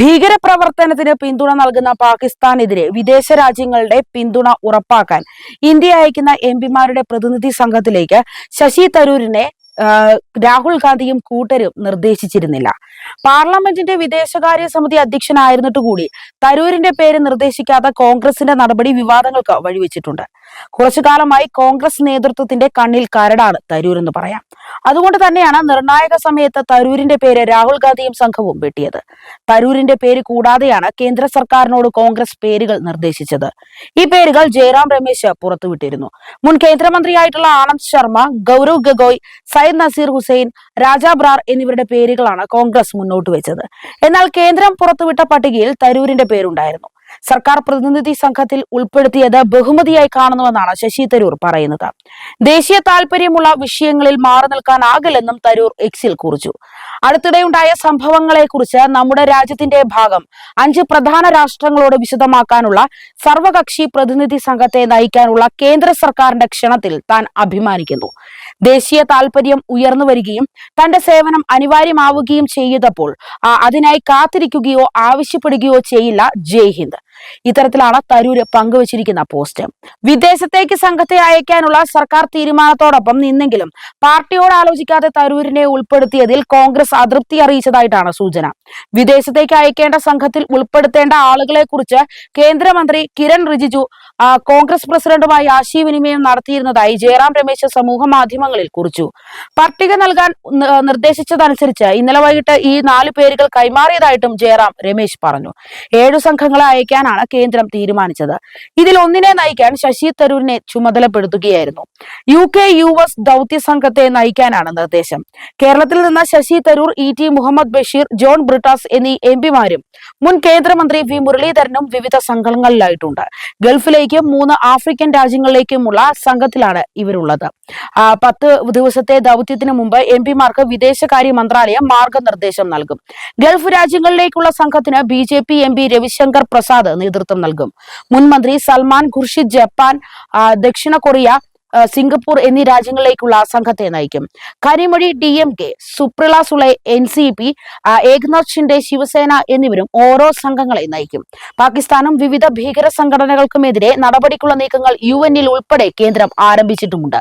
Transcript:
ഭീകരപ്രവർത്തനത്തിന് പിന്തുണ നൽകുന്ന പാകിസ്ഥാനെതിരെ വിദേശ രാജ്യങ്ങളുടെ പിന്തുണ ഉറപ്പാക്കാൻ ഇന്ത്യ അയക്കുന്ന എം പിമാരുടെ പ്രതിനിധി സംഘത്തിലേക്ക് ശശി തരൂരിനെ രാഹുൽ ഗാന്ധിയും കൂട്ടരും നിർദ്ദേശിച്ചിരുന്നില്ല. പാർലമെന്റിന്റെ വിദേശകാര്യ സമിതി അധ്യക്ഷനായിരുന്നിട്ട് കൂടി തരൂരിന്റെ പേര് നിർദ്ദേശിക്കാത്ത കോൺഗ്രസിന്റെ നടപടി വിവാദങ്ങൾക്ക് വഴിവെച്ചിട്ടുണ്ട്. കുറച്ചു കാലമായി കോൺഗ്രസ് നേതൃത്വത്തിന്റെ കണ്ണിൽ കരടാണ് തരൂർ എന്ന് പറയാം. അതുകൊണ്ട് തന്നെയാണ് നിർണായക സമയത്ത് തരൂരിന്റെ പേര് രാഹുൽ ഗാന്ധിയും സംഘവും വെട്ടിയത്. തരൂരിന്റെ പേര് കൂടാതെയാണ് കേന്ദ്ര സർക്കാരിനോട് കോൺഗ്രസ് പേരുകൾ നിർദ്ദേശിച്ചത്. ഈ പേരുകൾ ജയറാം രമേശ് പുറത്തുവിട്ടിരുന്നു. മുൻ കേന്ദ്രമന്ത്രിയായിട്ടുള്ള ആനന്ദ് ശർമ്മ ഗൗരവ് ഗഗോയ് സയ്യിദ് നസീർ ഹുസൈൻ രാജാ ബ്രാർ എന്നിവരുടെ പേരുകളാണ് കോൺഗ്രസ് മുന്നോട്ട് വെച്ചത്. എന്നാൽ കേന്ദ്രം പുറത്തുവിട്ട പട്ടികയിൽ തരൂരിന്റെ പേരുണ്ടായിരുന്നു. സർക്കാർ പ്രതിനിധി സംഘത്തിൽ ഉൾപ്പെടുത്തിയത് ബഹുമതിയായി കാണുന്നുവെന്നാണ് ശശി തരൂർ പറയുന്നത്. ദേശീയ താൽപര്യമുള്ള വിഷയങ്ങളിൽ മാറി നിൽക്കാനാകില്ലെന്നും തരൂർ എക്സിൽ കുറിച്ചു. അടുത്തിടെയുണ്ടായ സംഭവങ്ങളെക്കുറിച്ച് നമ്മുടെ രാജ്യത്തിന്റെ ഭാഗം അഞ്ച് പ്രധാന രാഷ്ട്രങ്ങളോട് വിശദമാക്കാനുള്ള സർവകക്ഷി പ്രതിനിധി സംഘത്തെ നയിക്കാനുള്ള കേന്ദ്ര സർക്കാരിന്റെ ക്ഷണത്തിൽ താൻ അഭിമാനിക്കുന്നു. ദേശീയ താൽപര്യം ഉയർന്നു വരികയും തന്റെ സേവനം അനിവാര്യമാവുകയും ചെയ്തപ്പോൾ അതിനായി കാത്തിരിക്കുകയോ ആവശ്യപ്പെടുകയോ ചെയ്യില്ല ജയ് ഹിന്ദ്. ഇത്തരത്തിലാണ് തരൂര് പങ്കുവച്ചിരിക്കുന്ന പോസ്റ്റ്. വിദേശത്തേക്ക് സംഘത്തെ അയക്കാനുള്ള സർക്കാർ തീരുമാനത്തോടൊപ്പം നിന്നെങ്കിലും പാർട്ടിയോട് ആലോചിക്കാതെ തരൂരിനെ ഉൾപ്പെടുത്തിയതിൽ കോൺഗ്രസ് അതൃപ്തി അറിയിച്ചതായിട്ടാണ് സൂചന. വിദേശത്തേക്ക് അയക്കേണ്ട സംഘത്തിൽ ഉൾപ്പെടുത്തേണ്ട ആളുകളെ കുറിച്ച് കേന്ദ്രമന്ത്രി കിരൺ റിജിജു കോൺഗ്രസ് പ്രസിഡന്റുമായി ആശയവിനിമയം നടത്തിയിരുന്നതായി ജയറാം രമേശ് സമൂഹ മാധ്യമങ്ങളിൽ കുറിച്ചു. പട്ടിക നൽകാൻ നിർദ്ദേശിച്ചതനുസരിച്ച് ഇന്നലെ വൈകിട്ട് ഈ നാല് പേരുകൾ കൈമാറിയതായിട്ടും ജയറാം രമേശ് പറഞ്ഞു. ഏഴു സംഘങ്ങളെ അയക്കാനാണ് കേന്ദ്രം തീരുമാനിച്ചത്. ഇതിൽ ഒന്നിനെ നയിക്കാൻ ശശി തരൂരിനെ ചുമതലപ്പെടുത്തുകയായിരുന്നു. യു കെ യു എസ് ദൗത്യ സംഘത്തെ നയിക്കാനാണ് നിർദ്ദേശം. കേരളത്തിൽ നിന്ന് ശശി തരൂർ ഇ ടി മുഹമ്മദ് ബഷീർ ജോൺ ബ്രിട്ടാസ് എന്നീ എം പിമാരും മുൻ കേന്ദ്രമന്ത്രി വി മുരളീധരനും വിവിധ സംഘങ്ങളിലായിട്ടുണ്ട്. ഗൾഫിലേക്കും മൂന്ന് ആഫ്രിക്കൻ രാജ്യങ്ങളിലേക്കുമുള്ള സംഘത്തിലാണ് ഇവരുള്ളത്. പത്ത് ദിവസത്തെ ദൗത്യത്തിന് മുമ്പ് എം പിമാർക്ക് വിദേശകാര്യ മന്ത്രാലയം മാർഗനിർദ്ദേശം നൽകും. ഗൾഫ് രാജ്യങ്ങളിലേക്കുള്ള സംഘത്തിന് B J P M P Ravishankar Prasad നേതൃത്വം നൽകും. മുൻമന്ത്രി സൽമാൻ ഖുർഷിദ് ജപ്പാൻ ദക്ഷിണ കൊറിയ സിംഗപ്പൂർ എന്നീ രാജ്യങ്ങളിലേക്കുള്ള സംഘത്തെ നയിക്കും. Kanimozhi D M K Supriya Sule N C P Eknath Shinde Shiv Sena എന്നിവരും ഓരോ സംഘങ്ങളെ നയിക്കും. പാകിസ്ഥാനും വിവിധ ഭീകര സംഘടനകൾക്കുമെതിരെ നടപടിക്കുള്ള നീക്കങ്ങൾ യു എന്നിൽ ഉൾപ്പെടെ കേന്ദ്രം ആരംഭിച്ചിട്ടുമുണ്ട്.